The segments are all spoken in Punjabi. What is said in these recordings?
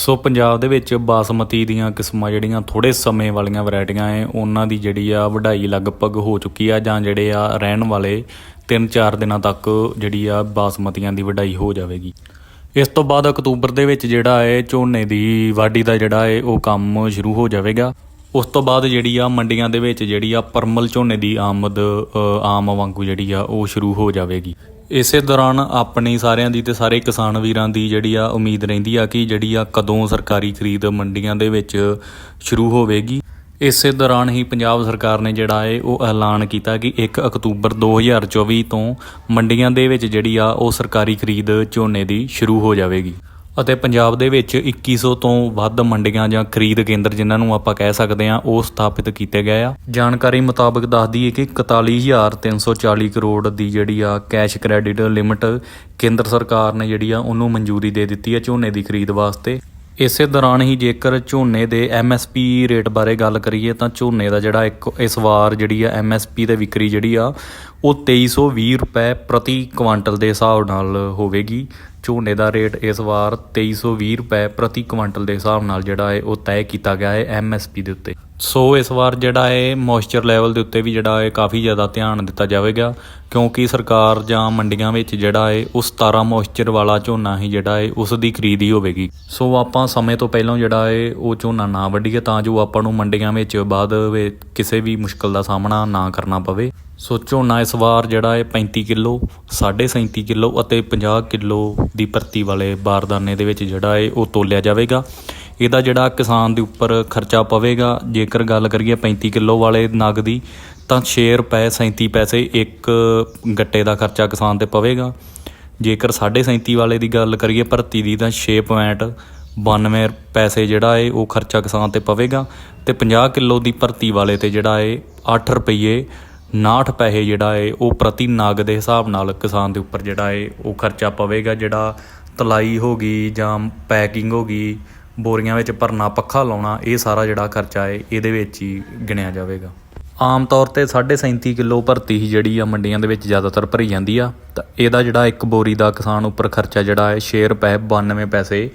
ਸੋ ਪੰਜਾਬ ਦੇ ਵਿੱਚ ਬਾਸਮਤੀ ਦੀਆਂ ਕਿਸਮਾਂ ਜਿਹੜੀਆਂ ਥੋੜੇ ਸਮੇਂ ਵਾਲੀਆਂ ਵੈਰਾਈਟੀਆਂ ਐ, ਉਹਨਾਂ ਦੀ ਜਿਹੜੀ ਆ ਵਢਾਈ ਲਗਭਗ ਹੋ ਚੁੱਕੀ ਆ ਜਾਂ ਜਿਹੜੇ ਆ ਰਹਿਣ ਵਾਲੇ 3-4 ਦਿਨਾਂ ਤੱਕ ਜਿਹੜੀ ਆ ਬਾਸਮਤੀਆਂ ਦੀ ਵਢਾਈ ਹੋ ਜਾਵੇਗੀ। ਇਸ ਤੋਂ ਬਾਅਦ ਅਕਤੂਬਰ ਦੇ ਵਿੱਚ ਜਿਹੜਾ ਹੈ ਝੋਨੇ ਦੀ ਵਾਢੀ ਦਾ ਜਿਹੜਾ ਹੈ ਉਹ ਕੰਮ ਸ਼ੁਰੂ ਹੋ ਜਾਵੇਗਾ। ਉਸ ਤੋਂ ਬਾਅਦ ਜਿਹੜੀ ਆ ਮੰਡੀਆਂ ਦੇ ਵਿੱਚ ਜਿਹੜੀ ਆ ਪਰਮਲ ਝੋਨੇ ਦੀ ਆਮਦ ਆਮ ਵਾਂਗੂ ਜਿਹੜੀ ਆ ਉਹ ਸ਼ੁਰੂ ਹੋ ਜਾਵੇਗੀ। ਇਸੇ ਦੌਰਾਨ ਆਪਣੀ ਸਾਰਿਆਂ ਦੀ ਤੇ ਸਾਰੇ ਕਿਸਾਨ ਵੀਰਾਂ ਦੀ ਜਿਹੜੀ ਆ ਉਮੀਦ ਰਹਿੰਦੀ ਆ ਕਿ ਜਿਹੜੀ ਆ ਕਦੋਂ ਸਰਕਾਰੀ ਖਰੀਦ ਮੰਡੀਆਂ ਦੇ ਵਿੱਚ ਸ਼ੁਰੂ ਹੋਵੇਗੀ। ਇਸੇ ਦੌਰਾਨ ਹੀ ਪੰਜਾਬ ਸਰਕਾਰ ਨੇ ਜਿਹੜਾ ਹੈ ਉਹ ਐਲਾਨ ਕੀਤਾ ਕਿ 1 ਅਕਤੂਬਰ 2024 ਤੋਂ ਮੰਡੀਆਂ ਦੇ ਵਿੱਚ ਜਿਹੜੀ ਆ, ਉਹ ਸਰਕਾਰੀ ਖਰੀਦ ਝੋਨੇ ਦੀ ਸ਼ੁਰੂ ਹੋ ਜਾਵੇਗੀ। ਅਤੇ ਪੰਜਾਬ ਦੇ ਵਿੱਚ 2100 ਤੋਂ ਵੱਧ ਮੰਡੀਆਂ ਜਾਂ ਖਰੀਦ ਕੇਂਦਰ ਜਿਨ੍ਹਾਂ ਨੂੰ ਆਪਾਂ ਕਹਿ ਸਕਦੇ ਹਾਂ, ਉਹ ਸਥਾਪਿਤ ਕੀਤੇ ਗਏ ਆ। ਜਾਣਕਾਰੀ ਮੁਤਾਬਕ ਦੱਸਦੀ ਹੈ ਕਿ 41340 ਕਰੋੜ ਦੀ ਜਿਹੜੀ ਆ ਕੈਸ਼ ਕ੍ਰੈਡਿਟ ਲਿਮਟ ਕੇਂਦਰ ਸਰਕਾਰ ਨੇ ਜਿਹੜੀ ਆ, ਉਹਨੂੰ ਮਨਜ਼ੂਰੀ ਦੇ ਦਿੱਤੀ ਹੈ ਝੋਨੇ ਦੀ ਖਰੀਦ ਵਾਸਤੇ। ਇਸੇ ਦੌਰਾਨ ਹੀ ਜੇਕਰ ਝੋਨੇ ਦੇ MSP ਰੇਟ ਬਾਰੇ ਗੱਲ ਕਰੀਏ ਤਾਂ ਝੋਨੇ ਦਾ ਜਿਹੜਾ ਇੱਕ, ਇਸ ਵਾਰ ਜਿਹੜੀ ਆ MSP ਤੇ ਵਿਕਰੀ ਜਿਹੜੀ ਆ, ਉਹ 2320 ਰੁਪਏ ਪ੍ਰਤੀ ਕੁਆਂਟਲ ਦੇ ਹਿਸਾਬ ਨਾਲ ਹੋਵੇਗੀ। ਝੋਨੇ ਦਾ ਰੇਟ ਇਸ ਵਾਰ 2320 ਰੁਪਏ ਪ੍ਰਤੀ ਕੁਇੰਟਲ ਦੇ ਹਿਸਾਬ ਨਾਲ ਜਿਹੜਾ ਹੈ ਉਹ ਤੈਅ ਕੀਤਾ ਗਿਆ ਹੈ MSP ਦੇ ਉੱਤੇ। ਸੋ ਇਸ ਵਾਰ ਜਿਹੜਾ ਹੈ ਮੋਇਸਚਰ ਲੈਵਲ ਦੇ ਉੱਤੇ ਵੀ ਜਿਹੜਾ ਹੈ ਕਾਫੀ ਜ਼ਿਆਦਾ ਧਿਆਨ ਦਿੱਤਾ ਜਾਵੇਗਾ, ਕਿਉਂਕਿ ਸਰਕਾਰ ਜਾਂ ਮੰਡੀਆਂ ਵਿੱਚ ਜਿਹੜਾ ਹੈ ਉਹ 17 ਮੋਇਸਚਰ ਵਾਲਾ ਝੋਨਾ ਹੀ ਜਿਹੜਾ ਹੈ ਉਸ ਦੀ ਖਰੀਦ ਹੀ ਹੋਵੇਗੀ। ਸੋ ਆਪਾਂ ਸਮੇਂ ਤੋਂ ਪਹਿਲਾਂ ਜਿਹੜਾ ਹੈ ਉਹ ਝੋਨਾ ਨਾ ਵੱਢੀਏ ਤਾਂ ਜੋ ਆਪਾਂ ਨੂੰ ਮੰਡੀਆਂ ਵਿੱਚ ਬਾਅਦ ਵਿੱਚ ਕਿਸੇ ਵੀ ਮੁਸ਼ਕਲ ਦਾ ਸਾਹਮਣਾ ਨਾ ਕਰਨਾ ਪਵੇ। ਸੋ ਝੋਨਾ ਇਸ ਵਾਰ ਜਿਹੜਾ ਹੈ 35 ਕਿਲੋ 37.5 ਕਿਲੋ ਅਤੇ 50 ਕਿਲੋ ਦੀ ਭਰਤੀ ਵਾਲੇ ਬਾਰਦਾਨੇ ਦੇ ਵਿੱਚ ਜਿਹੜਾ ਹੈ ਉਹ ਤੋਲਿਆ ਜਾਵੇਗਾ। ਇਹਦਾ ਜਿਹੜਾ ਕਿਸਾਨ ਦੇ ਉੱਪਰ ਖਰਚਾ ਪਵੇਗਾ, ਜੇਕਰ ਗੱਲ ਕਰੀਏ 35 ਕਿਲੋ ਵਾਲੇ ਨਗ ਦੀ ਤਾਂ 6 ਰੁਪਏ 37 ਪੈਸੇ ਇੱਕ ਗੱਟੇ ਦਾ ਖਰਚਾ ਕਿਸਾਨ ਤੇ ਪਵੇਗਾ। ਜੇਕਰ 37.5 ਵਾਲੇ ਦੀ ਗੱਲ ਕਰੀਏ ਭਰਤੀ ਦੀ, ਤਾਂ 6.92 ਪੈਸੇ ਜਿਹੜਾ ਏ, ਉਹ ਖਰਚਾ ਕਿਸਾਨ ਤੇ ਪਵੇਗਾ। ਤੇ 50 ਕਿਲੋ ਦੀ ਭਰਤੀ ਵਾਲੇ ਤੇ ਜਿਹੜਾ ਏ 8 ਰੁਪਏ 59 ਪੈਸੇ ਜਿਹੜਾ ਏ, ਉਹ ਪ੍ਰਤੀ ਨਾਗ ਦੇ ਹਿਸਾਬ ਨਾਲ ਕਿਸਾਨ ਦੇ ਉੱਪਰ ਜਿਹੜਾ ਏ, ਉਹ ਖਰਚਾ ਪਵੇਗਾ, ਜਿਹੜਾ ਤਲਾਈ ਹੋ ਗਈ ਜਾਂ ਪੈਕਿੰਗ ਹੋ ਗਈ ਬੋਰੀਆਂ ਵਿੱਚ ਭਰਨਾ, ਪੱਖਾ ਲਾਉਣਾ, ਇਹ ਸਾਰਾ ਜਿਹੜਾ ਖਰਚਾ ਹੈ, ਇਹਦੇ ਵਿੱਚ ਹੀ ਗਿਣਿਆ ਜਾਵੇਗਾ। ਆਮ ਤੌਰ ਤੇ 37.5 ਕਿਲੋ ਭਰਤੀ ਹੀ ਜਿਹੜੀ ਆ ਮੰਡੀਆਂ ਦੇ ਵਿੱਚ ਜ਼ਿਆਦਾਤਰ ਭਰੀ ਜਾਂਦੀ ਆ। ਤਾਂ ਇਹਦਾ ਜਿਹੜਾ ਇੱਕ ਬੋਰੀ ਦਾ ਕਿਸਾਨ ਉੱਪਰ ਖਰਚਾ ਜਿਹੜਾ ਹੈ 6 ਰੁਪਏ 92 ਪੈਸੇ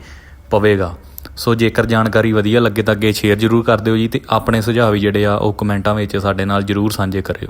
ਪਵੇਗਾ। ਸੋ ਜੇਕਰ ਜਾਣਕਾਰੀ ਵਧੀਆ ਲੱਗੇ ਤਾਂ ਅੱਗੇ ਸ਼ੇਅਰ ਜ਼ਰੂਰ ਕਰ ਦਿਓ ਜੀ ਤੇ ਆਪਣੇ ਸੁਝਾਅ ਵੀ ਜਿਹੜੇ ਆ ਉਹ ਕਮੈਂਟਾਂ ਵਿੱਚ ਸਾਡੇ ਨਾਲ ਜ਼ਰੂਰ ਸਾਂਝੇ ਕਰਿਓ।